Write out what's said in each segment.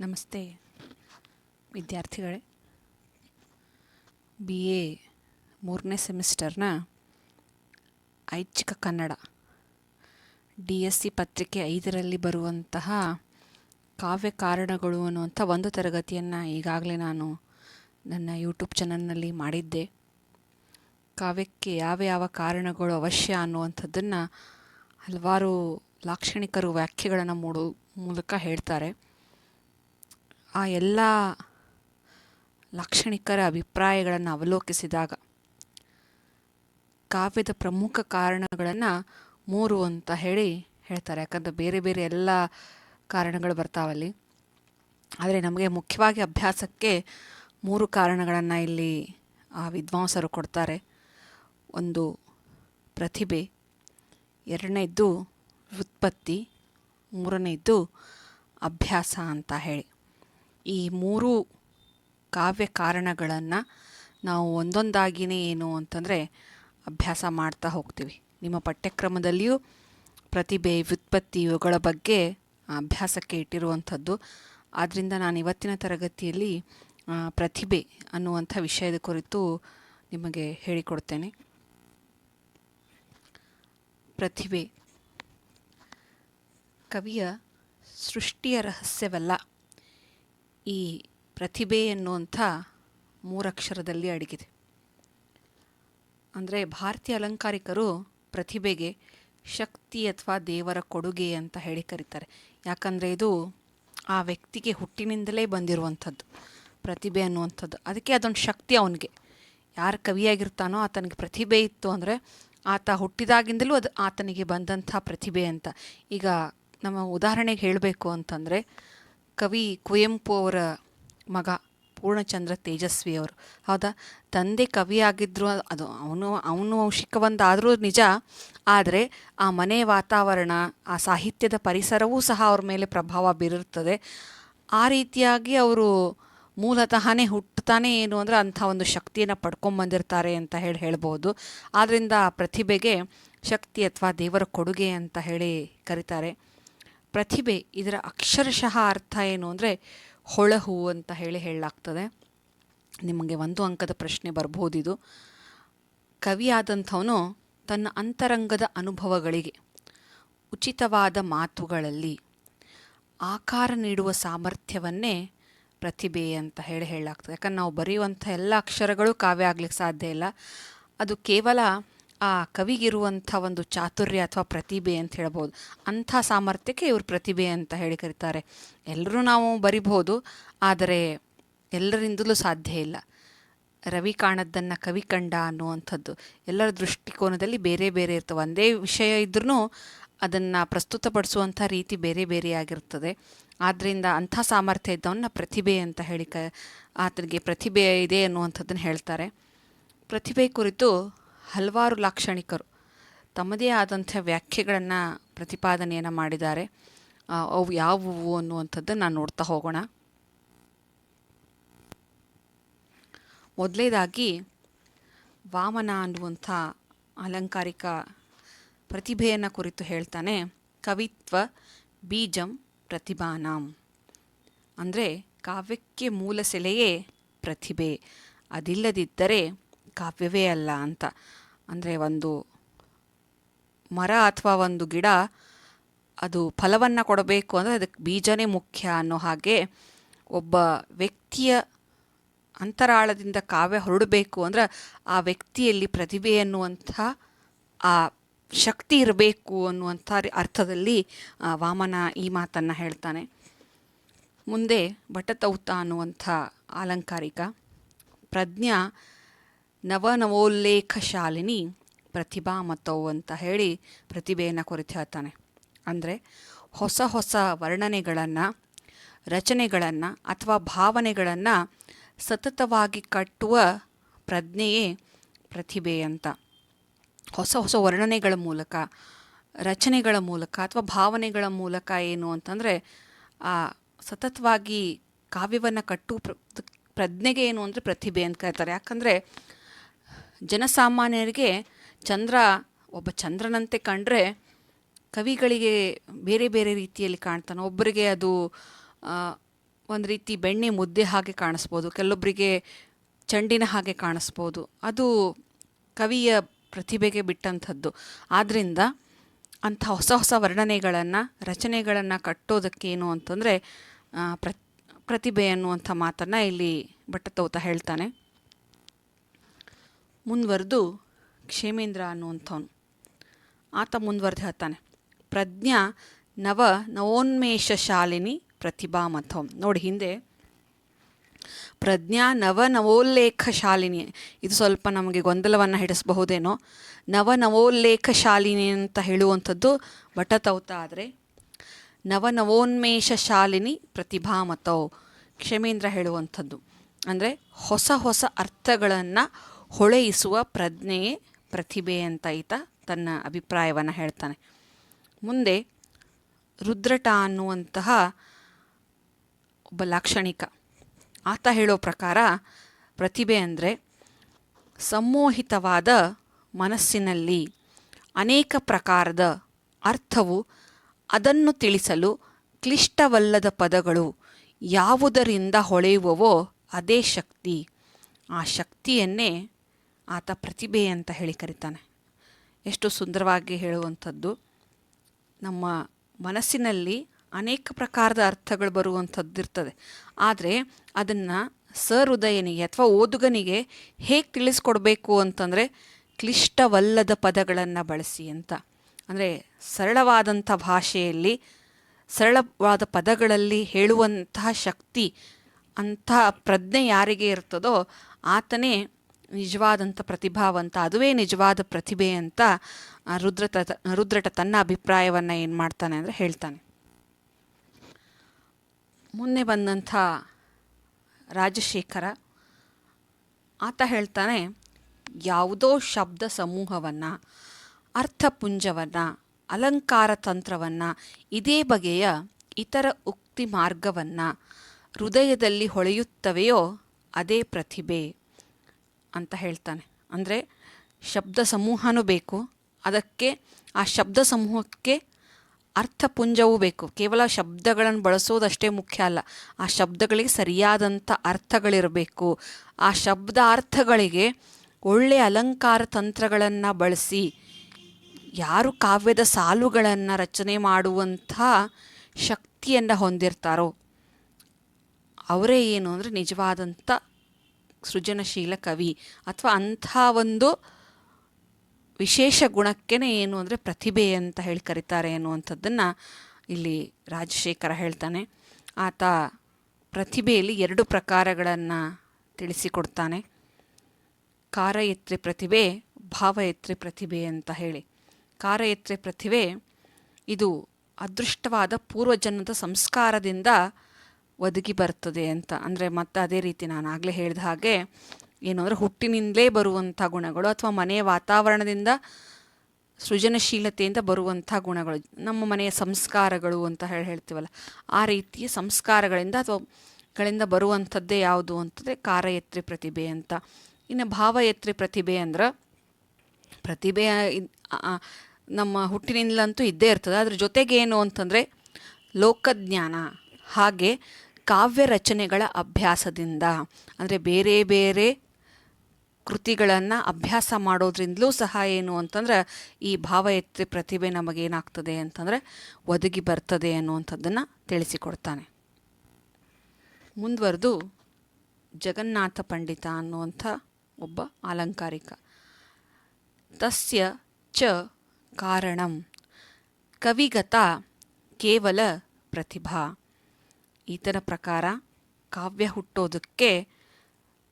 ನಮಸ್ತೆ, ವಿದ್ಯಾರ್ಥಿಗಳೇ. B A ಮೂರನೇ ಸೆಮಿಸ್ಟರ್ನ ಐಚ್ಛಿಕ ಕನ್ನಡ ಡಿ ಎಸ್ ಸಿ ಪತ್ರಿಕೆ ಐದರಲ್ಲಿ ಬರುವಂತಹ ಕಾವ್ಯ ಕಾರಣಗಳು ಅನ್ನುವಂಥ ಒಂದು ತರಗತಿಯನ್ನು ಈಗಾಗಲೇ ನಾನು ನನ್ನ ಯೂಟ್ಯೂಬ್ ಚಾನಲ್ನಲ್ಲಿ ಮಾಡಿದ್ದೆ. ಕಾವ್ಯಕ್ಕೆ ಯಾವ ಯಾವ ಕಾರಣಗಳು ಅವಶ್ಯ ಅನ್ನುವಂಥದ್ದನ್ನು ಹಲವಾರು ಲಾಕ್ಷಣಿಕರು ವ್ಯಾಖ್ಯೆಗಳನ್ನು ಮೂಡು ಮೂಲಕ ಹೇಳ್ತಾರೆ. ಆ ಎಲ್ಲ ಲಾಕ್ಷಣಿಕರ ಅಭಿಪ್ರಾಯಗಳನ್ನು ಅವಲೋಕಿಸಿದಾಗ ಕಾವ್ಯದ ಪ್ರಮುಖ ಕಾರಣಗಳನ್ನು ಮೂರು ಅಂತ ಹೇಳಿ ಹೇಳ್ತಾರೆ. ಯಾಕಂದರೆ ಬೇರೆ ಬೇರೆ ಎಲ್ಲ ಕಾರಣಗಳು ಬರ್ತಾವಲ್ಲಿ. ಆದರೆ ನಮಗೆ ಮುಖ್ಯವಾಗಿ ಅಭ್ಯಾಸಕ್ಕೆ ಮೂರು ಕಾರಣಗಳನ್ನು ಇಲ್ಲಿ ಆ ವಿದ್ವಾಂಸರು ಕೊಡ್ತಾರೆ. ಒಂದು ಪ್ರತಿಭೆ, ಎರಡನೇದ್ದು ವ್ಯುತ್ಪತ್ತಿ, ಮೂರನೇದ್ದು ಅಭ್ಯಾಸ ಅಂತ ಹೇಳಿ. ಈ ಮೂರು ಕಾವ್ಯ ಕಾರಣಗಳನ್ನು ನಾವು ಒಂದೊಂದಾಗಿಯೇ ಏನು ಅಂತಂದರೆ ಅಭ್ಯಾಸ ಮಾಡ್ತಾ ಹೋಗ್ತೀವಿ. ನಿಮ್ಮ ಪಠ್ಯಕ್ರಮದಲ್ಲಿಯೂ ಪ್ರತಿಭೆ ವ್ಯುತ್ಪತ್ತಿ ಇವುಗಳ ಬಗ್ಗೆ ಅಭ್ಯಾಸಕ್ಕೆ ಇಟ್ಟಿರುವಂಥದ್ದು. ಆದ್ದರಿಂದ ನಾನು ಇವತ್ತಿನ ತರಗತಿಯಲ್ಲಿ ಪ್ರತಿಭೆ ಅನ್ನುವಂಥ ವಿಷಯದ ಕುರಿತು ನಿಮಗೆ ಹೇಳಿಕೊಡ್ತೇನೆ. ಪ್ರತಿಭೆ ಕವಿಯ ಸೃಷ್ಟಿಯ ರಹಸ್ಯವಲ್ಲ. ಈ ಪ್ರತಿಭೆ ಎನ್ನುವಂಥ ಮೂರಕ್ಷರದಲ್ಲಿ ಅಡಗಿದೆ. ಅಂದರೆ ಭಾರತೀಯ ಅಲಂಕಾರಿಕರು ಪ್ರತಿಭೆಗೆ ಶಕ್ತಿ ಅಥವಾ ದೇವರ ಕೊಡುಗೆ ಅಂತ ಹೇಳಿ ಕರೀತಾರೆ. ಯಾಕಂದರೆ ಇದು ಆ ವ್ಯಕ್ತಿಗೆ ಹುಟ್ಟಿನಿಂದಲೇ ಬಂದಿರುವಂಥದ್ದು, ಪ್ರತಿಭೆ ಅನ್ನುವಂಥದ್ದು. ಅದಕ್ಕೆ ಅದೊಂದು ಶಕ್ತಿ ಅವನಿಗೆ. ಯಾರು ಕವಿಯಾಗಿರ್ತಾನೋ ಆತನಿಗೆ ಪ್ರತಿಭೆ ಇತ್ತು ಅಂದರೆ ಆತ ಹುಟ್ಟಿದಾಗಿಂದಲೂ ಅದು ಆತನಿಗೆ ಬಂದಂಥ ಪ್ರತಿಭೆ ಅಂತ. ಈಗ ನಮ್ಮ ಉದಾಹರಣೆಗೆ ಹೇಳಬೇಕು ಅಂತಂದರೆ ಕವಿ ಕುವೆಂಪು ಅವರ ಮಗ ಪೂರ್ಣಚಂದ್ರ ತೇಜಸ್ವಿ ಅವರು. ಹೌದಾ? ತಂದೆ ಕವಿಯಾಗಿದ್ದರು ಅದು ಅವನು ಅವನು ಶಿಕ್ಕವಂದಾದರೂ ನಿಜ. ಆದರೆ ಆ ಮನೆ ವಾತಾವರಣ, ಆ ಸಾಹಿತ್ಯದ ಪರಿಸರವೂ ಸಹ ಅವ್ರ ಮೇಲೆ ಪ್ರಭಾವ ಬೀರುತ್ತದೆ. ಆ ರೀತಿಯಾಗಿ ಅವರು ಮೂಲತಃನೇ ಹುಟ್ಟುತ್ತಾನೆ ಏನು ಅಂದರೆ ಅಂಥ ಒಂದು ಶಕ್ತಿಯನ್ನು ಪಡ್ಕೊಂಬಂದಿರ್ತಾರೆ ಅಂತ ಹೇಳಿ ಹೇಳ್ಬೋದು. ಆದ್ದರಿಂದ ಪ್ರತಿಭೆಗೆ ಶಕ್ತಿ ಅಥವಾ ದೇವರ ಕೊಡುಗೆ ಅಂತ ಹೇಳಿ ಕರೀತಾರೆ. ಪ್ರತಿಭೆ, ಇದರ ಅಕ್ಷರಶಃ ಅರ್ಥ ಏನು ಅಂದರೆ ಹೊಳಹು ಅಂತ ಹೇಳಿ ಹೇಳಲಾಗ್ತದೆ. ನಿಮಗೆ ಒಂದು ಅಂಕದ ಪ್ರಶ್ನೆ ಬರ್ಬೋದು ಇದು ಕವಿಯಾದಂಥವನು ತನ್ನ ಅಂತರಂಗದ ಅನುಭವಗಳಿಗೆ, ಉಚಿತವಾದ ಮಾತುಗಳಲ್ಲಿ ಆಕಾರ ನೀಡುವ ಸಾಮರ್ಥ್ಯವನ್ನೇ ಪ್ರತಿಭೆ ಅಂತ ಹೇಳಿ ಹೇಳಲಾಗ್ತದೆ. ಯಾಕಂದ್ರೆ ನಾವು ಬರೆಯುವಂಥ ಎಲ್ಲ ಅಕ್ಷರಗಳು ಕಾವ್ಯ ಆಗ್ಲಿಕ್ಕೆ ಸಾಧ್ಯ ಇಲ್ಲ. ಅದು ಕೇವಲ ಆ ಕವಿಗಿರುವಂಥ ಒಂದು ಚಾತುರ್ಯ ಅಥವಾ ಪ್ರತಿಭೆ ಅಂತ ಹೇಳ್ಬೋದು. ಅಂಥ ಸಾಮರ್ಥ್ಯಕ್ಕೆ ಇವರು ಪ್ರತಿಭೆ ಅಂತ ಹೇಳಿ ಕರೀತಾರೆ. ಎಲ್ಲರೂ ನಾವು ಬರಿಬೋದು ಆದರೆ ಎಲ್ಲರಿಂದಲೂ ಸಾಧ್ಯ ಇಲ್ಲ. ರವಿ ಕಾಣದ್ದನ್ನು ಕವಿ ಕಂಡ ಅನ್ನುವಂಥದ್ದು. ಎಲ್ಲರ ದೃಷ್ಟಿಕೋನದಲ್ಲಿ ಬೇರೆ ಬೇರೆ ಇರ್ತವೆ. ಒಂದೇ ವಿಷಯ ಇದ್ರೂ ಅದನ್ನು ಪ್ರಸ್ತುತಪಡಿಸುವಂಥ ರೀತಿ ಬೇರೆ ಬೇರೆಯಾಗಿರ್ತದೆ ಆದ್ದರಿಂದ ಅಂಥ ಸಾಮರ್ಥ್ಯ ಇದ್ದವನ್ನ ಪ್ರತಿಭೆ ಅಂತ ಹೇಳಿ ಕ ಆತನಿಗೆ ಪ್ರತಿಭೆ ಇದೆ ಅನ್ನುವಂಥದ್ದನ್ನು ಹೇಳ್ತಾರೆ. ಪ್ರತಿಭೆ ಕುರಿತು ಹಲವಾರು ಲಾಕ್ಷಣಿಕರು ತಮ್ಮದೇ ಆದಂಥ ವ್ಯಾಖ್ಯೆಗಳನ್ನು, ಪ್ರತಿಪಾದನೆಯನ್ನು ಮಾಡಿದ್ದಾರೆ. ಅವು ಯಾವುವು ಅನ್ನುವಂಥದ್ದನ್ನು ನಾನು ನೋಡ್ತಾ ಹೋಗೋಣ. ಮೊದಲೇದಾಗಿ ವಾಮನ ಅನ್ನುವಂಥ ಅಲಂಕಾರಿಕ ಪ್ರತಿಭೆಯನ್ನು ಕುರಿತು ಹೇಳ್ತಾನೆ. ಕವಿತ್ವ ಬೀಜಂ ಪ್ರತಿಭಾನಾಂ. ಅಂದರೆ ಕಾವ್ಯಕ್ಕೆ ಮೂಲ ಸೆಲೆಯೇ ಪ್ರತಿಭೆ. ಅದಿಲ್ಲದಿದ್ದರೆ ಕಾವ್ಯವೇ ಅಲ್ಲ ಅಂತ. ಅಂದರೆ ಒಂದು ಮರ ಅಥವಾ ಒಂದು ಗಿಡ, ಅದು ಫಲವನ್ನು ಕೊಡಬೇಕು ಅಂದರೆ ಅದಕ್ಕೆ ಬೀಜನೇ ಮುಖ್ಯ ಅನ್ನೋ ಹಾಗೆ ಒಬ್ಬ ವ್ಯಕ್ತಿಯ ಅಂತರಾಳದಿಂದ ಕಾವ್ಯ ಹೊರಡಬೇಕು ಅಂದ್ರೆ ಆ ವ್ಯಕ್ತಿಯಲ್ಲಿ ಪ್ರತಿಭೆ ಅನ್ನುವಂಥ, ಆ ಶಕ್ತಿ ಇರಬೇಕು ಅನ್ನುವಂಥ ಅರ್ಥದಲ್ಲಿ ವಾಮನ ಈ ಮಾತನ್ನು ಹೇಳ್ತಾನೆ. ಮುಂದೆ ಭಟತೌತ ಅನ್ನುವಂಥ ಅಲಂಕಾರಿಕ ಪ್ರಜ್ಞಾ ನವನವೋಲ್ಲೇಖ ಶಾಲಿನಿ ಪ್ರತಿಭಾ ಮತವು ಅಂತ ಹೇಳಿ ಪ್ರತಿಭೆಯನ್ನು ಕುರಿತು ಹೇಳ್ತಾನೆ ಅಂದರೆ ಹೊಸ ಹೊಸ ವರ್ಣನೆಗಳನ್ನು, ರಚನೆಗಳನ್ನು ಅಥವಾ ಭಾವನೆಗಳನ್ನು ಸತತವಾಗಿ ಕಟ್ಟುವ ಪ್ರಜ್ಞೆಯೇ ಪ್ರತಿಭೆ ಅಂತ. ಹೊಸ ಹೊಸ ವರ್ಣನೆಗಳ ಮೂಲಕ, ರಚನೆಗಳ ಮೂಲಕ ಅಥವಾ ಭಾವನೆಗಳ ಮೂಲಕ ಏನು ಅಂತಂದರೆ ಆ ಸತತವಾಗಿ ಕಾವ್ಯವನ್ನು ಕಟ್ಟು ಪ್ರ, ಪ್ರಜ್ಞೆಗೆ ಏನು ಅಂದರೆ ಪ್ರತಿಭೆ ಅಂತ ಕರೀತಾರೆ ಯಾಕಂದರೆ ಜನಸಾಮಾನ್ಯರಿಗೆ ಚಂದ್ರ, ಒಬ್ಬ ಚಂದ್ರನಂತೆ ಕಂಡ್ರೆ ಕವಿಗಳಿಗೆ ಬೇರೆ ಬೇರೆ ರೀತಿಯಲ್ಲಿ ಕಾಣ್ತಾನೆ. ಒಬ್ಬರಿಗೆ ಅದು ಒಂದು ರೀತಿ ಬೆಣ್ಣೆ ಮುದ್ದೆ ಹಾಗೆ ಕಾಣಿಸ್ಬೋದು ಕೆಲವೊಬ್ಬರಿಗೆ ಚಂಡಿನ ಹಾಗೆ ಕಾಣಿಸ್ಬೋದು. ಅದು ಕವಿಯ ಪ್ರತಿಭೆಗೆ ಬಿಟ್ಟಂಥದ್ದು. ಆದ್ದರಿಂದ ಅಂಥ ಹೊಸ ಹೊಸ ವರ್ಣನೆಗಳನ್ನು, ರಚನೆಗಳನ್ನು ಕಟ್ಟೋದಕ್ಕೇನು ಅಂತಂದರೆ ಪ್ರ ಪ್ರತಿಭೆ ಅನ್ನುವಂಥ ಮಾತನ್ನು ಇಲ್ಲಿ ಭಟ್ಟತೌತ ಹೇಳ್ತಾನೆ. ಮುಂದುವರೆದು ಕ್ಷೇಮೇಂದ್ರ ಅನ್ನುವಂಥವನು. ಆತ ಮುಂದುವರೆದು ಹೇಳ್ತಾನೆ ಪ್ರಜ್ಞಾ ನವ ನವೋನ್ಮೇಷ ಶಾಲಿನಿ ಪ್ರತಿಭಾಮಥಂ ನೋಡಿ ಹಿಂದೆ, ಪ್ರಜ್ಞಾ ನವ ನವೋಲ್ಲೇಖ ಶಾಲಿನಿ ಇದು ಸ್ವಲ್ಪ ನಮಗೆ ಗೊಂದಲವನ್ನು ಹಿಡಿಸಬಹುದೇನೋ. ನವ ನವೋಲ್ಲೇಖ ಶಾಲಿನಿ ಅಂತ ಹೇಳುವಂಥದ್ದು ಭಟತೌತ ಆದರೆ, ನವ ನವೋನ್ಮೇಷ ಶಾಲಿನಿ ಪ್ರತಿಭಾಮತೌ ಕ್ಷಮೇಂದ್ರ ಹೇಳುವಂಥದ್ದು. ಅಂದರೆ ಹೊಸ ಹೊಸ ಅರ್ಥಗಳನ್ನು ಹೊಳೆಯಿಸುವ ಪ್ರಜ್ಞೆಯೇ ಪ್ರತಿಭೆ ಅಂತ ಈತ ತನ್ನ ಅಭಿಪ್ರಾಯವನ್ನು ಹೇಳ್ತಾನೆ. ಮುಂದೆ ರುದ್ರಟ ಅನ್ನುವಂತಹ ಒಬ್ಬ ಲಾಕ್ಷಣಿಕ. ಆತ ಹೇಳೋ ಪ್ರಕಾರ ಪ್ರತಿಭೆ ಅಂದರೆ ಸಮ್ಮೋಹಿತವಾದ ಮನಸ್ಸಿನಲ್ಲಿ ಅನೇಕ ಪ್ರಕಾರದ ಅರ್ಥವು ಅದನ್ನು ತಿಳಿಸಲು ಕ್ಲಿಷ್ಟವಲ್ಲದ ಪದಗಳು ಯಾವುದರಿಂದ ಹೊಳೆಯುವವೋ ಅದೇ ಶಕ್ತಿ. ಆ ಶಕ್ತಿಯನ್ನೇ ಆತ ಪ್ರತಿಭೆ ಅಂತ ಹೇಳಿ ಕರಿತಾನೆ. ಎಷ್ಟು ಸುಂದರವಾಗಿ ಹೇಳುವಂಥದ್ದು. ನಮ್ಮ ಮನಸ್ಸಿನಲ್ಲಿ ಅನೇಕ ಪ್ರಕಾರದ ಅರ್ಥಗಳು ಬರುವಂಥದ್ದು ಇರ್ತದೆ ಆದರೆ ಅದನ್ನು ಸಹೃದಯನಿಗೆ ಅಥವಾ ಓದುಗನಿಗೆ ಹೇಗೆ ತಿಳಿಸ್ಕೊಡ್ಬೇಕು ಅಂತಂದರೆ ಕ್ಲಿಷ್ಟವಲ್ಲದ ಪದಗಳನ್ನು ಬಳಸಿ ಅಂತ. ಅಂದರೆ ಸರಳವಾದಂಥ ಭಾಷೆಯಲ್ಲಿ, ಸರಳವಾದ ಪದಗಳಲ್ಲಿ ಹೇಳುವಂತಹ ಶಕ್ತಿ ಅಂತಹ ಪ್ರಜ್ಞೆ ಯಾರಿಗೆ ಇರ್ತದೋ ಆತನೇ ನಿಜವಾದಂಥ ಪ್ರತಿಭಾವಂತ, ಅದುವೇ ನಿಜವಾದ ಪ್ರತಿಭೆ ಅಂತ ರುದ್ರತ, ರುದ್ರಟ ತನ್ನ ಅಭಿಪ್ರಾಯವನ್ನು ಏನು ಮಾಡ್ತಾನೆ ಅಂದರೆ ಹೇಳ್ತಾನೆ. ಮೊನ್ನೆ ಬಂದಂಥ ರಾಜಶೇಖರ ಆತ ಹೇಳ್ತಾನೆ, ಯಾವುದೋ ಶಬ್ದ ಸಮೂಹವನ್ನು ಅರ್ಥಪುಂಜವನ್ನು ಅಲಂಕಾರ ತಂತ್ರವನ್ನು, ಇದೇ ಬಗೆಯ ಇತರ ಉಕ್ತಿ ಮಾರ್ಗವನ್ನು ಹೃದಯದಲ್ಲಿ ಹೊಳೆಯುತ್ತವೆಯೋ ಅದೇ ಪ್ರತಿಭೆ. ಅಂತ ಹೇಳ್ತಾನೆ. ಅಂದರೆ ಶಬ್ದ ಸಮೂಹನೂ ಬೇಕು. ಅದಕ್ಕೆ ಆ ಶಬ್ದ ಸಮೂಹಕ್ಕೆ ಅರ್ಥಪುಂಜವೂ ಬೇಕು. ಕೇವಲ ಶಬ್ದಗಳನ್ನು ಬಳಸೋದಷ್ಟೇ ಮುಖ್ಯ ಅಲ್ಲ. ಆ ಶಬ್ದಗಳಿಗೆ ಸರಿಯಾದಂಥ ಅರ್ಥಗಳಿರಬೇಕು. ಆ ಶಬ್ದಾರ್ಥಗಳಿಗೆ ಒಳ್ಳೆಯ ಅಲಂಕಾರ ತಂತ್ರಗಳನ್ನು ಬಳಸಿ, ಯಾರು ಕಾವ್ಯದ ಸಾಲುಗಳನ್ನು ರಚನೆ ಮಾಡುವಂಥ ಶಕ್ತಿಯನ್ನು ಹೊಂದಿರ್ತಾರೋ, ಅವರೇ ಏನು ಅಂದರೆ ನಿಜವಾದಂಥ ಸೃಜನಶೀಲ ಕವಿ ಅಥವಾ ಅಂಥ ಒಂದು ವಿಶೇಷ ಗುಣಕ್ಕೇ ಏನು ಅಂದರೆ ಪ್ರತಿಭೆ ಅಂತ ಹೇಳಿ ಕರೀತಾರೆ ಅನ್ನುವಂಥದ್ದನ್ನು ಇಲ್ಲಿ ರಾಜಶೇಖರ ಹೇಳ್ತಾನೆ. ಆತ ಪ್ರತಿಭೆಯಲ್ಲಿ ಎರಡು ಪ್ರಕಾರಗಳನ್ನು ತಿಳಿಸಿಕೊಡ್ತಾನೆ. ಕಾರಯತ್ರಿ ಪ್ರತಿಭೆ, ಭಾವಯತ್ರಿ ಪ್ರತಿಭೆ ಅಂತ ಹೇಳಿ. ಕಾರಯತ್ರಿ ಪ್ರತಿಭೆ ಇದು ಅದೃಷ್ಟವಾದ ಪೂರ್ವಜನ್ಮದ ಸಂಸ್ಕಾರದಿಂದ ಒದಗಿ ಬರ್ತದೆ ಅಂತ. ಅಂದರೆ ಮತ್ತೆ ಅದೇ ರೀತಿ ನಾನು ಆಗಲೇ ಹೇಳಿದ ಹಾಗೆ ಏನು ಅಂದರೆ ಹುಟ್ಟಿನಿಂದಲೇ ಬರುವಂಥ ಗುಣಗಳು ಅಥವಾ ಮನೆಯ ವಾತಾವರಣದಿಂದ ಸೃಜನಶೀಲತೆಯಿಂದ ಬರುವಂಥ ಗುಣಗಳು. ನಮ್ಮ ಮನೆಯ ಸಂಸ್ಕಾರಗಳು ಅಂತ ಹೇಳಿ ಹೇಳ್ತೀವಲ್ಲ, ಆ ರೀತಿಯ ಸಂಸ್ಕಾರಗಳಿಂದ ಅಥವಾ ಗಳಿಂದ ಬರುವಂಥದ್ದೇ ಯಾವುದು ಅಂತಂದರೆ ಕಾರಯತ್ರಿ ಪ್ರತಿಭೆ ಅಂತ. ಇನ್ನು ಭಾವಯತ್ರಿ ಪ್ರತಿಭೆ ಅಂದ್ರೆ ಪ್ರತಿಭೆ ನಮ್ಮ ಹುಟ್ಟಿನಿಂದಲಂತೂ ಇದ್ದೇ ಇರ್ತದೆ. ಅದ್ರ ಜೊತೆಗೆ ಏನು ಅಂತಂದರೆ ಲೋಕಜ್ಞಾನ. ಹಾಗೆ ಕಾವ್ಯ ರಚನೆಗಳ ಅಭ್ಯಾಸದಿಂದ, ಅಂದರೆ ಬೇರೆ ಬೇರೆ ಕೃತಿಗಳನ್ನು ಅಭ್ಯಾಸ ಮಾಡೋದ್ರಿಂದಲೂ ಸಹ ಏನು ಅಂತಂದ್ರೆ, ಈ ಭಾವಯತ್ರಿ ಪ್ರತಿಭೆ ನಮಗೇನಾಗ್ತದೆ ಅಂತಂದರೆ ಒದಗಿ ಬರ್ತದೆ ಅನ್ನುವಂಥದ್ದನ್ನು ತಿಳಿಸಿಕೊಡ್ತಾನೆ. ಮುಂದುವರೆದು ಜಗನ್ನಾಥ ಪಂಡಿತ ಅನ್ನುವಂಥ ಒಬ್ಬ ಅಲಂಕಾರಿಕ. ತಸ್ಯ ಚ ಕಾರಣಂ ಕವಿಗತ ಕೇವಲ ಪ್ರತಿಭಾ. ಈತನ ಪ್ರಕಾರ ಕಾವ್ಯ ಹುಟ್ಟೋದಕ್ಕೆ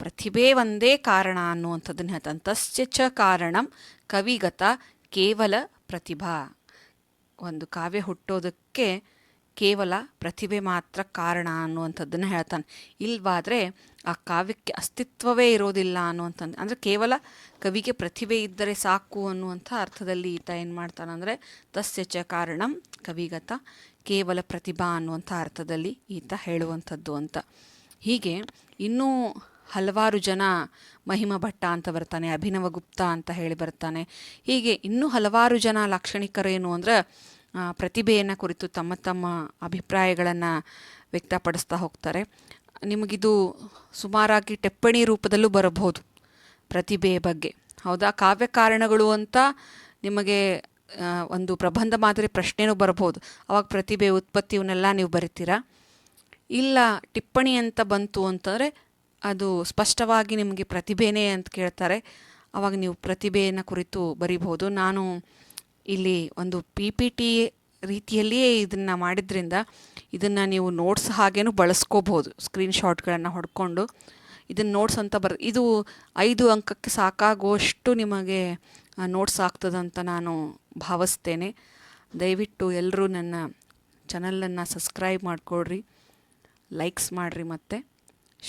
ಪ್ರತಿಭೆ ಒಂದೇ ಕಾರಣ ಅನ್ನುವಂಥದ್ದನ್ನು ಹೇಳ್ತಾನೆ. ತಸ್ಯ ಚ ಕಾರಣಂ ಕವಿಗತ ಕೇವಲ ಪ್ರತಿಭಾ. ಒಂದು ಕಾವ್ಯ ಹುಟ್ಟೋದಕ್ಕೆ ಕೇವಲ ಪ್ರತಿಭೆ ಮಾತ್ರ ಕಾರಣ ಅನ್ನುವಂಥದ್ದನ್ನು ಹೇಳ್ತಾನೆ. ಇಲ್ವಾದರೆ ಆ ಕಾವ್ಯಕ್ಕೆ ಅಸ್ತಿತ್ವವೇ ಇರೋದಿಲ್ಲ ಅನ್ನುವಂಥದ್ದು ಅಂದರೆ ಕೇವಲ ಕವಿಗೆ ಪ್ರತಿಭೆ ಇದ್ದರೆ ಸಾಕು ಅನ್ನುವಂಥ ಅರ್ಥದಲ್ಲಿ ಈತ ಏನು ಮಾಡ್ತಾನಂದರೆ ತಸ್ಯ ಚ ಕಾರಣಂ ಕವಿಗತ ಕೇವಲ ಪ್ರತಿಭಾ ಅನ್ನುವಂಥ ಅರ್ಥದಲ್ಲಿ ಈತ ಹೇಳುವಂಥದ್ದು ಅಂತ. ಹೀಗೆ ಇನ್ನೂ ಹಲವಾರು ಜನ ಮಹಿಮ ಭಟ್ಟ ಅಂತ ಬರ್ತಾನೆ, ಅಭಿನವ ಗುಪ್ತ ಅಂತ ಹೇಳಿ ಬರ್ತಾನೆ. ಹೀಗೆ ಇನ್ನೂ ಹಲವಾರು ಜನ ಲಾಕ್ಷಣಿಕರೇನು ಅಂದ್ರೆ ಪ್ರತಿಭೆಯನ್ನು ಕುರಿತು ತಮ್ಮ ತಮ್ಮ ಅಭಿಪ್ರಾಯಗಳನ್ನು ವ್ಯಕ್ತಪಡಿಸ್ತಾ ಹೋಗ್ತಾರೆ. ನಿಮಗಿದು ಸುಮಾರಾಗಿ ಟಿಪ್ಪಣಿ ರೂಪದಲ್ಲೂ ಬರಬಹುದು ಪ್ರತಿಭೆಯ ಬಗ್ಗೆ. ಹೌದಾ? ಕಾವ್ಯ ಕಾರಣಗಳು ಅಂತ ನಿಮಗೆ ಒಂದು ಪ್ರಬಂಧ ಮಾದರಿ ಪ್ರಶ್ನೆನೂ ಬರಬಹುದು ಅವಾಗ ಪ್ರತಿಭೆ, ಉತ್ಪತ್ತಿ ಇವನ್ನೆಲ್ಲ ನೀವು ಬರಿತೀರಾ? ಇಲ್ಲ, ಟಿಪ್ಪಣಿ ಅಂತ ಬಂತು ಅಂತಂದರೆ ಅದು ಸ್ಪಷ್ಟವಾಗಿ ನಿಮಗೆ ಪ್ರತಿಭೆನೇ ಅಂತ ಕೇಳ್ತಾರೆ. ಅವಾಗ ನೀವು ಪ್ರತಿಭೆಯನ್ನು ಕುರಿತು ಬರಿಬೋದು ನಾನು ಇಲ್ಲಿ ಒಂದು ಪಿ ಪಿ ಟಿ ರೀತಿಯಲ್ಲಿಯೇ ಇದನ್ನು ಮಾಡಿದ್ರಿಂದ ಇದನ್ನು ನೀವು ನೋಟ್ಸ್ ಹಾಗೇನು ಬಳಸ್ಕೋಬೋದು ಸ್ಕ್ರೀನ್ಶಾಟ್ಗಳನ್ನು ಹೊಡ್ಕೊಂಡು. ಇದನ್ನು ನೋಟ್ಸ್ ಅಂತ ಬರ್, ಇದು ಐದು ಅಂಕಕ್ಕೆ ಸಾಕಾಗುವಷ್ಟು ನಿಮಗೆ ನೋಟ್ಸ್ ಆಗ್ತದಂತ ನಾನು ಭಾವಿಸ್ತೇನೆ. ದಯವಿಟ್ಟು ಎಲ್ಲರೂ ನನ್ನ ಚಾನಲನ್ನು ಸಬ್ಸ್ಕ್ರೈಬ್ ಮಾಡಿಕೊಡ್ರಿ ಲೈಕ್ಸ್ ಮಾಡಿರಿ ಮತ್ತು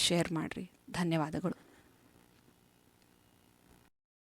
ಶೇರ್ ಮಾಡಿರಿ. ಧನ್ಯವಾದಗಳು.